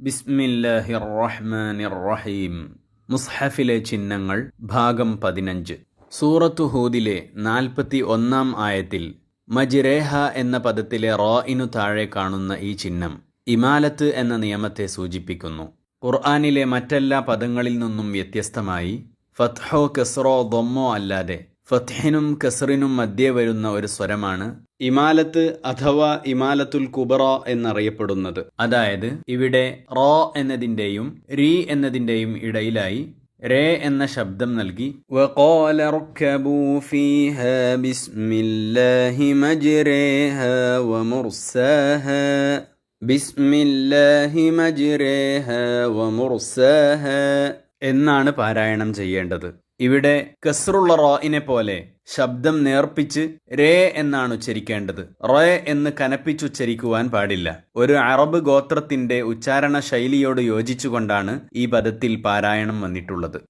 ബിസ്മില്ലാഹിർ റഹ്മാനിർ റഹീം മുസ്ഹഫിലെ ചിഹ്നങ്ങൾ ഭാഗം പതിനഞ്ച്. സൂറത്തു ഹൂദിലെ നാൽപ്പത്തി ഒന്നാം ആയത്തിൽ മജിരേഹ എന്ന പദത്തിലെ റോയിനു താഴെ കാണുന്ന ഈ ചിഹ്നം ഇമാലത്ത് എന്ന നിയമത്തെ സൂചിപ്പിക്കുന്നു. ഖുർആാനിലെ മറ്റെല്ലാ പദങ്ങളിൽ നിന്നും വ്യത്യസ്തമായി ഫത്ഹോ കെസ്റോ ദൊമ്മോ അല്ലാതെ ഫത്ഹിനും കസറിനും മധ്യേ വരുന്ന ഒരു സ്വരമാണ് ഇമാലത്ത് അഥവാ ഇമാലത്തുൽ കുബറ എന്നറിയപ്പെടുന്നത്. അതായത് ഇവിടെ റോ എന്നതിന്റെയും റീ എന്നതിന്റെയും ഇടയിലായി റേ എന്ന ശബ്ദം നൽകി ബിസ്മില്ലാഹി മജ്രേഹ വമുർസാഹ എന്നാണ് പാരായണം ചെയ്യേണ്ടത്. ഇവിടെ കസ്റുള്ള റോയിനെ പോലെ ശബ്ദം നേർപ്പിച്ച് രേ എന്നാണ് ഉച്ചരിക്കേണ്ടത്. റേ എന്ന് കനപ്പിച്ചുച്ചരിക്കുവാൻ പാടില്ല. ഒരു അറബ് ഗോത്രത്തിന്റെ ഉച്ചാരണ ശൈലിയോട് യോജിച്ചുകൊണ്ടാണ് ഈ പദത്തിൽ പാരായണം വന്നിട്ടുള്ളത്.